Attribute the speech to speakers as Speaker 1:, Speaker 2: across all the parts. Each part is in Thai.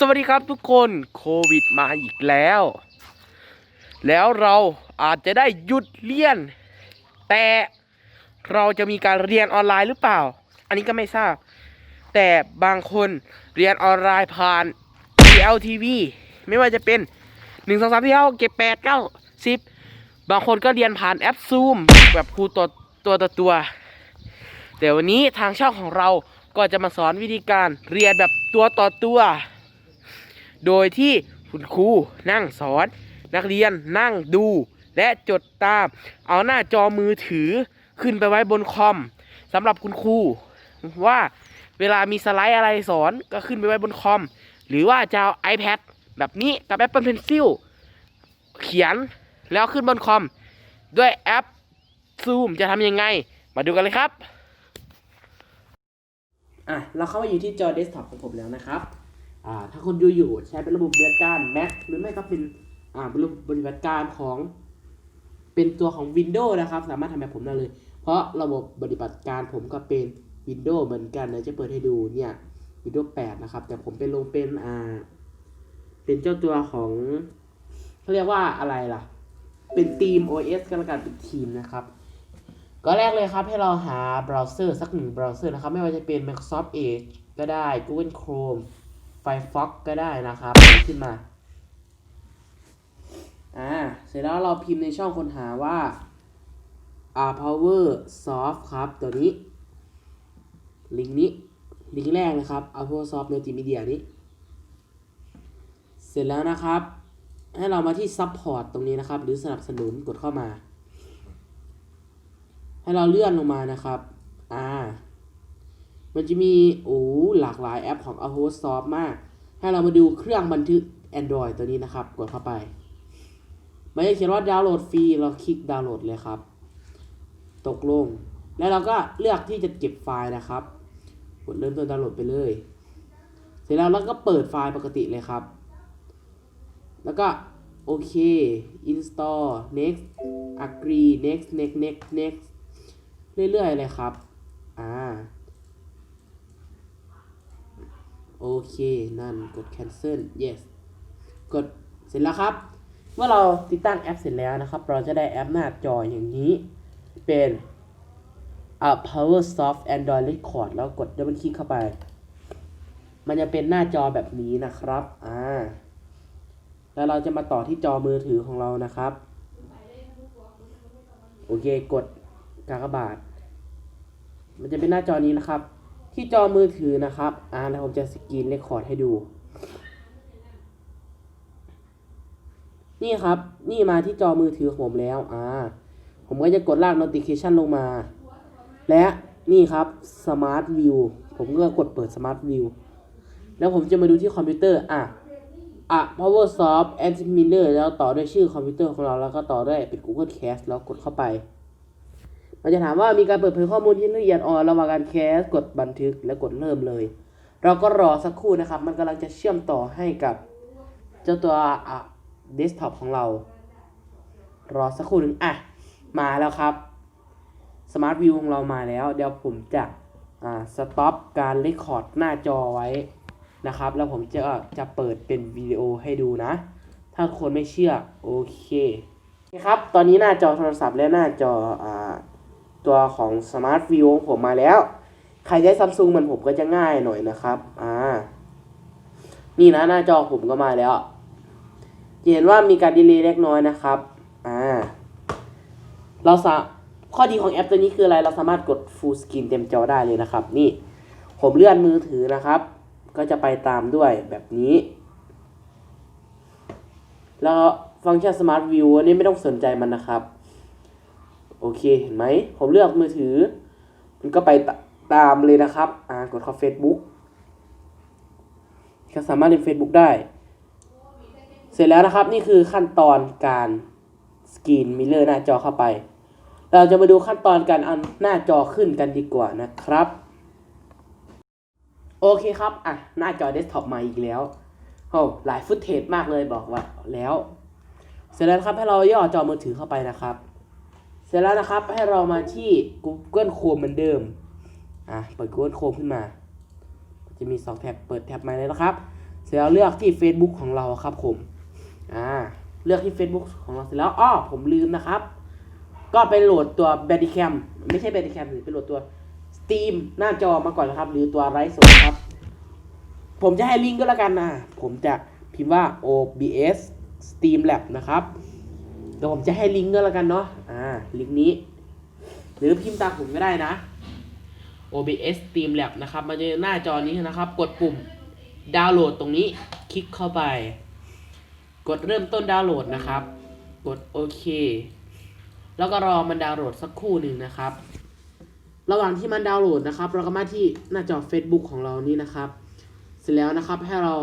Speaker 1: สวัสดีครับทุกคนโควิดมาอีกแล้ว แล้วเราอาจจะได้หยุดเรียน แต่เราจะมีการเรียนออนไลน์หรือเปล่า อันนี้ก็ไม่ทราบ แต่บางคนเรียนออนไลน์ผ่าน DLTV ไม่ว่าจะเป็น 1 2 3 4 5 6 7 8 9 10 บางคนก็เรียนผ่านแอป Zoom แบบครูตัวตัวต่อตัว แต่วันนี้ทางช่องของเราก็จะมาสอนวิธีการเรียนแบบตัวต่อตัว โดยที่คุณครูนั่งสอน นักเรียนนั่งดู และจดตาม เอาหน้าจอมือถือขึ้นไปไว้บนคอมสำหรับคุณครูว่าเวลามีสไลด์อะไรสอนก็ขึ้นไปไว้บนคอม หรือว่าจะเอา iPad แบบนี้กับ Apple Pencil เขียนแล้วขึ้นบนคอม ด้วยแอป Zoom จะทำยังไง มาดูกันเลยครับ อะ เราเข้ามาอยู่ที่จอเดสก์ท็อปของผมแล้วนะครับ ถ้าคนดูอยู่ใช้เป็นระบบปฏิบัติการ Mac หรือไม่ก็เป็นระบบปฏิบัติการของเป็นตัวของ Windows นะครับ สามารถทำแบบผมได้เลย เพราะระบบปฏิบัติการผมก็เป็น Windows เหมือนกันเดี๋ยวจะเปิดให้ดูเนี่ย Windows 8 นะครับ แต่ผมเป็นลงเป็นอ่าเป็นเจ้าตัวของเขาเรียกว่าอะไรล่ะ เป็นทีม OS ก็แล้วกันเป็นทีมนะครับ ก็แรกเลยครับให้เราหาเบราว์เซอร์สักหนึ่งเบราว์เซอร์นะครับ ไม่ว่าจะเป็น Microsoft Edge ก็ได้ Google Chrome Firefox ก็ได้นะครับขึ้นมา อ่า เสร็จแล้วเราพิมพ์ในช่องค้นหาว่า r power soft ครับตัวนี้ ลิงก์นี้ ลิงก์แรกนะครับ r power soft multimedia นี้ เสร็จแล้วนะครับ ให้เรามาที่ support ตรงนี้นะครับ หรือสนับสนุนกดเข้ามา ให้เราเลื่อนลงมานะครับ อ่า มันจะมีโอ้หลากหลายแอปของ a h o s o f t มาก ให้เรามาดูเครื่องบันทึก Android ตัวนี้นะครับ กดเข้าไป มันจะเขียนว่าดาวน์โหลดฟรี เราคลิกดาวน์โหลดเลยครับ ตกลง แล้วเราก็เลือกที่จะเก็บไฟล์นะครับ กดเริ่มต้นดาวน์โหลดไปเลย เสร็จแล้วเราก็เปิดไฟล์ปกติเลยครับ แล้วก็โอเค install next agree next next next next เรื่อยๆเลยครับ อ่า โอเค นั่นกด cancel yes กดเสร็จแล้วครับ เมื่อเราติดตั้งแอปเสร็จแล้วนะครับ เราจะได้แอปหน้าจออย่างนี้ เป็นอ่า power soft android record แล้วกดดับเบิลคลิกเข้าไป มันจะเป็นหน้าจอแบบนี้นะครับ อ่า แล้วเราจะมาต่อที่จอมือถือของเรานะครับ โอเค กดกากบาท มันจะเป็นหน้าจอนี้นะครับ ที่จอมือถือนะครับ อ่าแล้วผมจะสกรีนเรคคอร์ดให้ดู นี่ครับ นี่มาที่จอมือถือของผมแล้ว อ่า ผมก็จะกดลาก notification ลงมา และนี่ครับ smart view ผมก็กดเปิด smart view แล้วผมจะมาดูที่คอมพิวเตอร์ อะอะ PowerSoft a n d Miller แล้วต่อด้วยชื่อคอมพิวเตอร์ของเราแล้วก็ต่อด้วยเป็น Google Cast แล้วกดเข้าไป มันจะถามว่ามีการเปิดเผยข้อมูลที่ละเอียดอ่อนระหว่างการแคสกดบันทึกและกดเริ่มเลย เราก็รอสักครู่นะครับ มันกำลังจะเชื่อมต่อให้กับเจ้าตัวอะเดสก์ท็อปของเรา รอสักครู่หนึ่งอะ มาแล้วครับ Smart View ของเรามาแล้ว เดี๋ยวผมจะอ่าสต็อปการเรคคอร์ดหน้าจอไว้นะครับ แล้วผมจะจะเปิดเป็นวิดีโอให้ดูนะ ถ้าคนไม่เชื่อ โอเคคครับ ตอนนี้หน้าจอโทรศัพท์และหน้าจออ่า ตัวของ Smart View ของผมมาแล้ว ใครใช้ซัมซุงมันผมก็จะง่ายหน่อยนะครับอ่านี่นะหน้าจอผมก็มาแล้วจะเห็นว่ามีการดีเลย์เล็กน้อยนะครับอ่าเราสาข้อดีของแอปตัวนี้คืออะไร เราสามารถกด Full Screen เต็มจอได้เลยนะครับ นี่ ผมเลื่อนมือถือนะครับ ก็จะไปตามด้วยแบบนี้ แล้วฟังก์ชัน Smart View อันนี้ไม่ต้องสนใจมันนะครับ โอเคเห็นไหมผมเลือกมือถือ มันก็ไปตตามเลยนะครับอ่ากดเข้า Facebook ก็สามารถเล่น Facebook ได้ เสร็จแล้วนะครับ นี่คือขั้นตอนการสกรีนมิเลอร์หน้าจอเข้าไป เราจะมาดูขั้นตอนการเอาหน้าจอขึ้นกันดีกว่านะครับ โอเคครับ อะ หน้าจอเดสก์ท็อปมาอีกแล้วโอ้หลายฟุตเทจมากเลยบอกว่าแล้ว เสร็จแล้วครับให้เราย่อจอมือถือเข้าไปนะครับ เสร็จแล้วนะครับให้เรามาที่ Google Chrome เหมือนเดิม อะ เปิด Google Chrome ขึ้นมา จะมี2แท็บ เปิดแท็บใหม่เลยนะครับ เสร็จแล้วเลือกที่ Facebook ของเราครับผม อ่า เลือกที่ Facebook ของเราเสร็จแล้ว อ้อ ผมลืมนะครับ ก็ไปโหลดตัว b a d y c a m ไม่ใช่ b a d y c a m หรือไปโหลดตัว Steam หน้าจอมาก่อนนะครับ หรือตัวไร้สดครับ ผมจะให้ลิงก์ก็แล้วกันนะ ผมจะพิมพ์ว่า OBS Steam Lab นะครับ เดี๋ยวผมจะให้ลิงก์ก็แล้วกันเนาะ อ่า ลิงก์นี้ หรือพิมพ์ตามผมก็ได้นะ OBS Steam Lab นะครับ มันจะหน้าจอนี้นะครับ กดปุ่มดาวน์โหลดตรงนี้ คลิกเข้าไป กดเริ่มต้นดาวน์โหลดนะครับ กดโอเค แล้วก็รอมันดาวน์โหลดสักครู่หนึ่งนะครับ ระหว่างที่มันดาวน์โหลดนะครับ เราก็มาที่หน้าจอ Facebook ของเรานี่นะครับ เสร็จแล้วนะครับให้เรา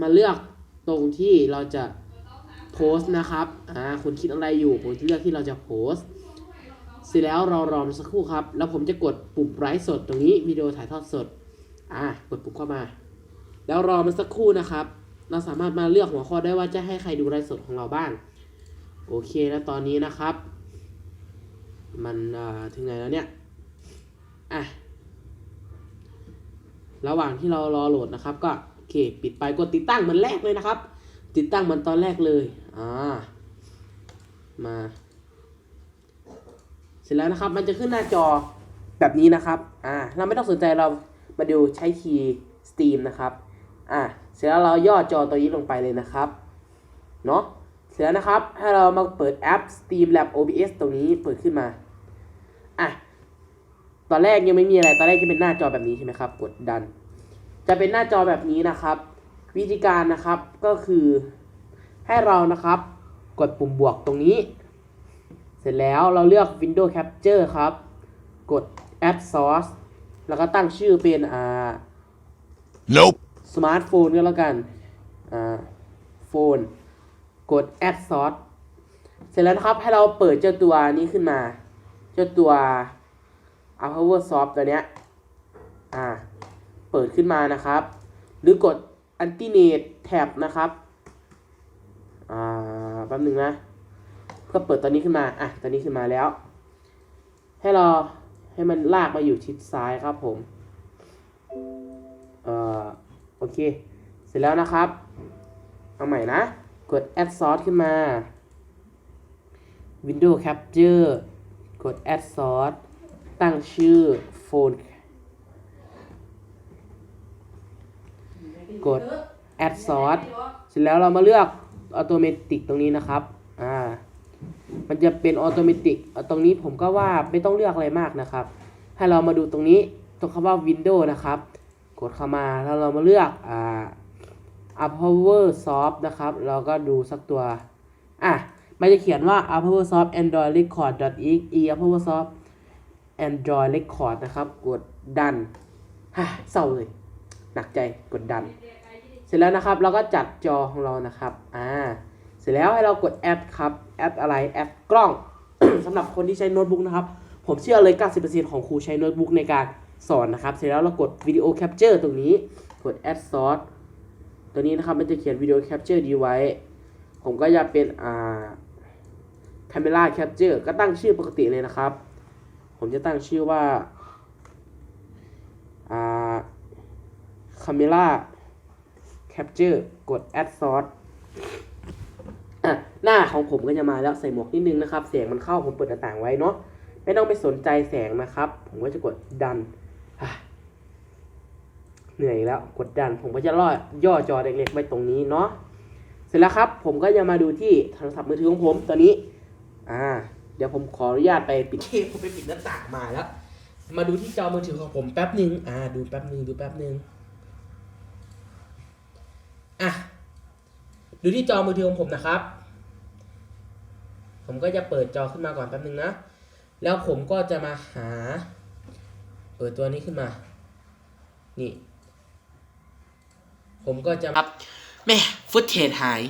Speaker 1: มาเลือกตรงที่เราจะ โพสต์นะครับ อ่า คุณคิดอะไรอยู่ ผมจะเลือกที่เราจะโพสต์เสร็จแล้วเรารอมสักครู่ครับ แล้วผมจะกดปุ่มไลฟ์สดตรงนี้วิดีโอถ่ายทอดสด อ่า กดปุ่มเข้ามา แล้วรอมันสักครู่นะครับ เราสามารถมาเลือกหัวข้อได้ว่าจะให้ใครดูไลฟ์สดของเราบ้าง โอเค แล้วตอนนี้นะครับ มันอ่าถึงไหนแล้วเนี่ย อะ ระหว่างที่เรารอโหลดนะครับ ก็โอเค ปิดไปกดติดตั้งมันแรกเลยนะครับ ติดตั้งมันตอนแรกเลย อ่า มา เสร็จแล้วนะครับ มันจะขึ้นหน้าจอแบบนี้นะครับ อ่า เราไม่ต้องสนใจเรามาดูใช้คีย์ Steam นะครับ อ่า เสร็จแล้วเราย่อจอตัวนี้ลงไปเลยนะครับ เนาะเสร็จแล้วนะครับ ให้เรามาเปิดแอป Steam Lab OBS ตรงนี้เปิดขึ้นมา อะ ตอนแรกยังไม่มีอะไร ตอนแรกจะเป็นหน้าจอแบบนี้ใช่ไหมครับ กดดัน จะเป็นหน้าจอแบบนี้นะครับ วิธีการนะครับก็คือให้เรานะครับกดปุ่มบวกตรงนี้ เสร็จแล้วเราเลือก Windows Capture ครับ กด Add Source แล้วก็ตั้งชื่อเป็นอ่า
Speaker 2: Nope.
Speaker 1: สมาร์ทโฟนก็แล้วกันอ่าโฟน กด add source เสร็จแล้วนะครับให้เราเปิดเจ้าตัวนี้ขึ้นมา เจ้าตัว a p o w e r soft ตัวเนี้ยอ่าเปิดขึ้นมานะครับ หรือกด anti net tab นะครับ อ่า แป๊บหนึ่งนะเพื่อเปิดตัวนี้ขึ้นมา อะ ตัวนี้ขึ้นมาแล้ว ให้เราให้มันลากมาอยู่ชิดซ้ายครับผม เอ่อ โอเค เสร็จแล้วนะครับ เอาใหม่นะ กด add source ขึ้นมา Windows Capture กด add source ตั้งชื่อ phone กด add source เสร็จแล้วเรามาเลือก automatic ตรงนี้นะครับอ่ามันจะเป็น automatic ตรงนี้ผมก็ว่าไม่ต้องเลือกอะไรมากนะครับ ให้เรามาดูตรงนี้ตรงคำว่า window นะครับ กดเข้ามาแล้วเรามาเลือกอ่า Upper Soft นะครับ เราก็ดูสักตัว อะ มันจะเขียนว่า Upper Soft Android Record exe Upper Soft Android Record นะครับ กดดันฮ่าเศร้าเลย หนักใจกดดัน เสร็จแล้วนะครับ เราก็จัดจอของเรานะครับอ่าเสร็จแล้วให้เรากดแอดครับแอดอะไรแอดกล้องสำหรับคนที่ใช้โน้ตบุ๊กนะครับ ผมเชื่อเลย 90%ของครูใช้โน้ตบุ๊กในการสอนนะครับ เสร็จแล้วเรากดวิดีโอแคปเจอร์ตรงนี้กด add source ตัวนี้นะครับมันจะเขียนวิดีโอแคปเจอร์ดีไว้ ผมก็จะเป็นอ่า camera capture ก็ตั้งชื่อปกติเลยนะครับ ผมจะตั้งชื่อว่า อ่า camera capture กด add source อะหน้าของผมก็จะมาแล้วใส่หมวกนิดนึงนะครับ เสียงมันเข้าผมเปิดหน้าต่างไว้เนาะไม่ต้องไปสนใจแสงนะครับ ผมก็จะกดดันเหนื่อยแล้วกดดันผมก็จะล่อย่อจอเล็กๆไว้ตรงนี้เนาะเสร็จแล้วครับ ผมก็จะมาดูที่โทรศัพท์มือถือของผมตัวนี้ อ่า เดี๋ยวผมขออนุญาตไปปิดเทปผมไปปิดหน้าต่างมาแล้ว มาดูที่จอมือถือของผมแป๊บหนึ่งอ่า ดูแป๊บหนึ่งดูแป๊บหนึ่ง อะ ดูที่จอมือถือของผมนะครับ ผมก็จะเปิดจอขึ้นมาก่อนแป๊บหนึ่งนะ แล้วผมก็จะมาหา เปิดตัวนี้ขึ้นมา นี่ ผมก็จะครับแม่ฟุตเทจหาย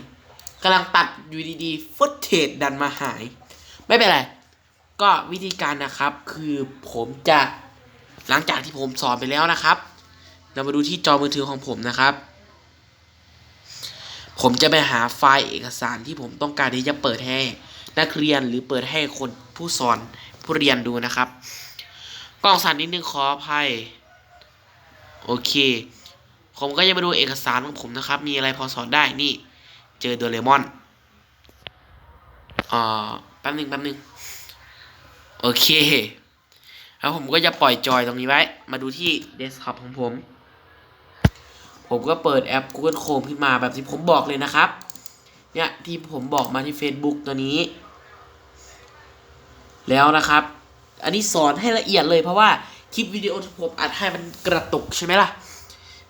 Speaker 1: กำลังตัดอยู่ดีๆฟุตเทจดันมาหาย ไม่เป็นไร ก็วิธีการนะครับ คือผมจะหลังจากที่ผมสอนไปแล้วนะครับ เรามาดูที่จอมือถือของผมนะครับ ผมจะไปหาไฟล์เอกสารที่ผมต้องการที่จะเปิดให้นักเรียนหรือเปิดให้คนผู้สอนผู้เรียนดูนะครับ กล้องสั่นนิดนึงขออภัย โอเค ผมก็จะมาดูเอกสารของผมนะครับ มีอะไรพอสอนได้นี่ เจอโดเรมอนอ่าแป๊บหนึงแป๊บหนึงโอเค แล้วผมก็จะปล่อยจอยตรงนี้ไว้ มาดูที่เดสก์ท็อปของผม ผมก็เปิดแอป Google Chrome ขึ้นมาแบบที่ผมบอกเลยนะครับ เนี่ยที่ผมบอกมาที่ Facebook ตัวนี้ แล้วนะครับ อันนี้สอนให้ละเอียดเลยเพราะว่าคลิปวิดีโอที่ผมอัดให้มันกระตุกใช่ไหมล่ะ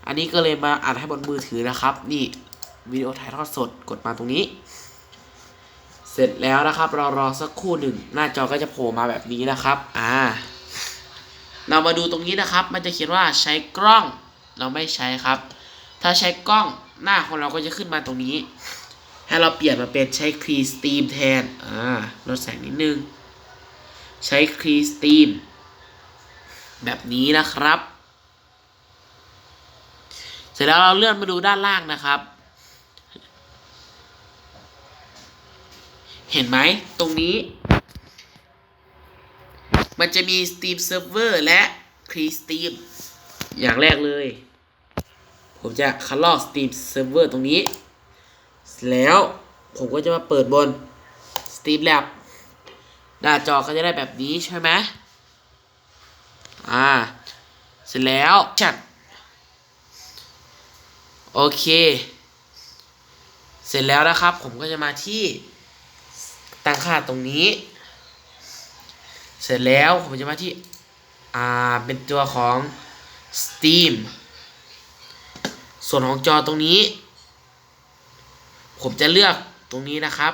Speaker 1: อันนี้ก็เลยมาอัดให้บนมือถือนะครับ นี่วิดีโอถ่ายทอดสดกดมาตรงนี้ เสร็จแล้วนะครับรอรอสักครู่หนึ่ง หน้าจอก็จะโผล่มาแบบนี้นะครับ อ่า เรามาดูตรงนี้นะครับ มันจะเขียนว่าใช้กล้อง เราไม่ใช้ครับ ถ้าใช้กล้องหน้าของเราก็จะขึ้นมาตรงนี้ ให้เราเปลี่ยนมาเป็นใช้ครีสตีมแทน อ่า ลดแสงนิดนึง ใช้ครีสตีมแบบนี้นะครับ เสร็จแล้วเราเลื่อนมาดูด้านล่างนะครับ เห็นไหมตรงนี้ มันจะมี Steam Server และ c r e Steam อย่างแรกเลย ผมจะคัดลอก Steam Server ตรงนี้ แล้วผมก็จะมาเปิดบน Steam Lab หน้าจอก็จะได้แบบนี้ใช่ไหมอ่า เสร็จแล้วจัดโอเค เสร็จแล้วนะครับ ผมก็จะมาที่ตั้งค่าตรงนี้ เสร็จแล้วผมจะมาที่ อ่า เป็นตัวของ Steam ส่วนของจอตรงนี้ ผมจะเลือกตรงนี้นะครับ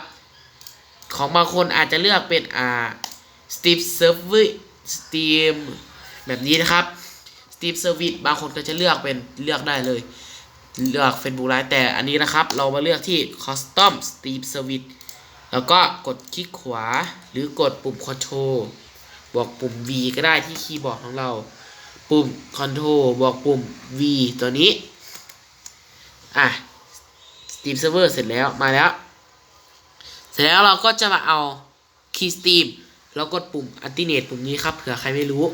Speaker 1: ของบางคนอาจจะเลือกเป็นอ่า Steam Server Steam แบบนี้นะครับ Steam Service บางคนก็จะเลือกเป็นเลือกได้เลย เลือก Facebook Live แต่อันนี้นะครับ เรามาเลือกที่ Custom Steam Service แล้วก็กดคลิกขวาหรือกดปุ่ม Control บวกปุ่ม V ก็ได้ที่คีย์บอร์ดของเรา ปุ่ม Control บวกปุ่ม V ตัวนี้ อะ Steam Server เสร็จแล้วมาแล้ว เสร็จแล้วเราก็จะมาเอา Key Steam แล้วกดปุ่ม Alternate ปุ่มนี้ครับเผื่อใครไม่รู้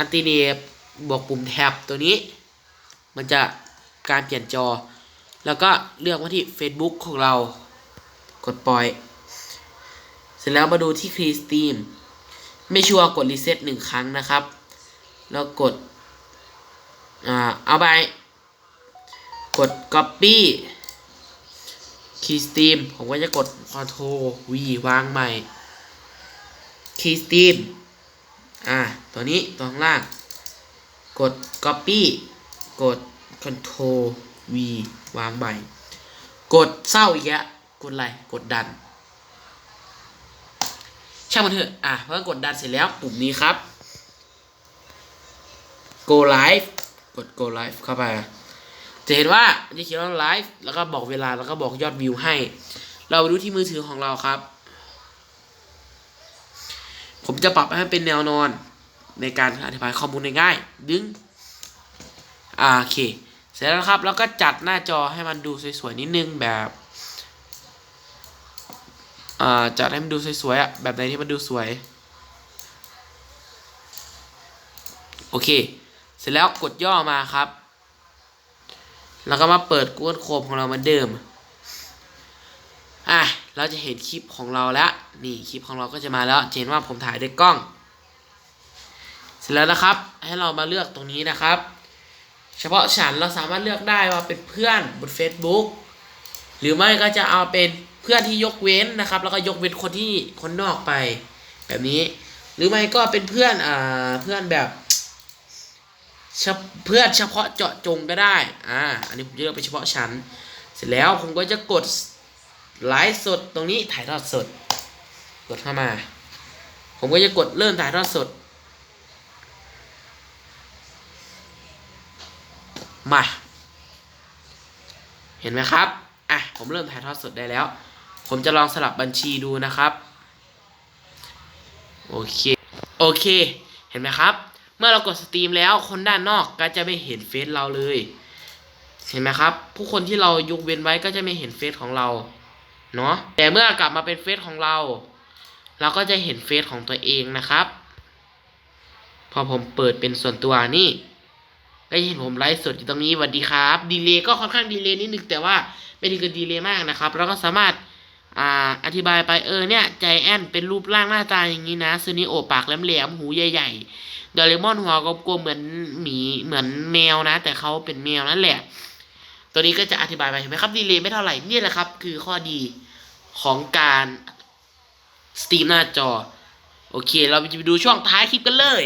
Speaker 1: Alternate บวกปุ่มแท็บตัวนี้ มันจะการเปลี่ยนจอ แล้วก็เลือกมาที่ Facebook ของเรากดปล่อย เสร็จแล้วมาดูที่ Key Steam ไม่ชัวร์กดรีเซ็ตหนึ่งครั้งนะครับ แล้วกด อ่า เอาไป กด copy key steam ผมก็จะกด control v วางใหม่ key steam อ่าตัวนี้ตัวข้างล่าง กด copy กด control v วางใหม่ กดเศร้าอีกแล้วกดอะไรกดดัน ช่างมันเถอะ อะเมื่อกดดันเสร็จแล้วปุ่มนี้ครับ go live กด go live เข้าไป จะเห็นว่าจะเขียนว่า live แล้วก็บอกเวลาแล้วก็บอกยอดวิวให้ เราดูที่มือถือของเราครับ ผมจะปรับให้เป็นแนวนอนในการอธิบายข้อมูลง่ายๆดึงอ่าโอเค เสร็จแล้วครับ แล้วก็จัดหน้าจอให้มันดูสวยๆนิดนึงแบบอ่าจัดให้มันดูสวยๆอะแบบไหนที่มันดูสวย โอเค เสร็จแล้วกดย่อมาครับ แล้วก็มาเปิด Google Chrome ของเราเหมือนเดิม อะ เราจะเห็นคลิปของเราแล้ว นี่คลิปของเราก็จะมาแล้วเห็นว่าผมถ่ายด้วยกล้อง เสร็จแล้วนะครับ ให้เรามาเลือกตรงนี้นะครับ เฉพาะฉันเราสามารถเลือกได้ว่าเป็นเพื่อนบน Facebook หรือไม่ก็จะเอาเป็นเพื่อนที่ยกเว้นนะครับ แล้วก็ยกเว้นคนที่คนนอกไป แบบนี้ หรือไม่ก็เป็นเพื่อนอ่าเพื่อนแบบ เพื่อนเฉพาะเจาะจงก็ได้ อ่า อันนี้ผมจะเลือกเป็นเฉพาะฉันเสร็จแล้วผมก็จะกดไลฟ์สดตรงนี้ถ่ายทอดสด กดเข้ามา ผมก็จะกดเริ่มถ่ายทอดสด มา เห็นไหมครับ อะ ผมเริ่มถ่ายทอดสดได้แล้ว ผมจะลองสลับบัญชีดูนะครับ โอเค โอเค เห็นไหมครับ มื่อเรากดสตรีมแล้วคนด้านนอกก็จะไม่เห็นเฟซเราเลย เห็นไหมครับ ผู้คนที่เรายกเว้นไว้ก็จะไม่เห็นเฟซของเราเนาะแต่เมื่อกลับมาเป็นเฟซของเรา เราก็จะเห็นเฟซของตัวเองนะครับ พอผมเปิดเป็นส่วนตัวนี่ก็เห็นผมไลฟ์สดอยู่ตรงนี้สวัสดีครับดีเลย์ก็ค่อนข้างดีเลย์นิดนึงแต่ว่าไม่ถึงกับดีเลย์มากนะครับ แล้วก็สามารถอ่าอธิบายไปเออเนี่ยใจแอนเป็นรูปร่างหน้าตาอย่างนี้นะซูนิโอปากแหลมๆหูใหญ่ ๆ โดเรมอนหัวกลมๆเหมือนหมีเหมือนแมวนะ แต่เขาเป็นแมวนั่นแหละ ตัวนี้ก็จะอธิบายไปเห็นไหมครับดีเลย์ไม่เท่าไหร่นี่แหละครับ คือข้อดีของการสตรีมหน้าจอ โอเค เราจะไปดูช่วงท้ายคลิปกันเลย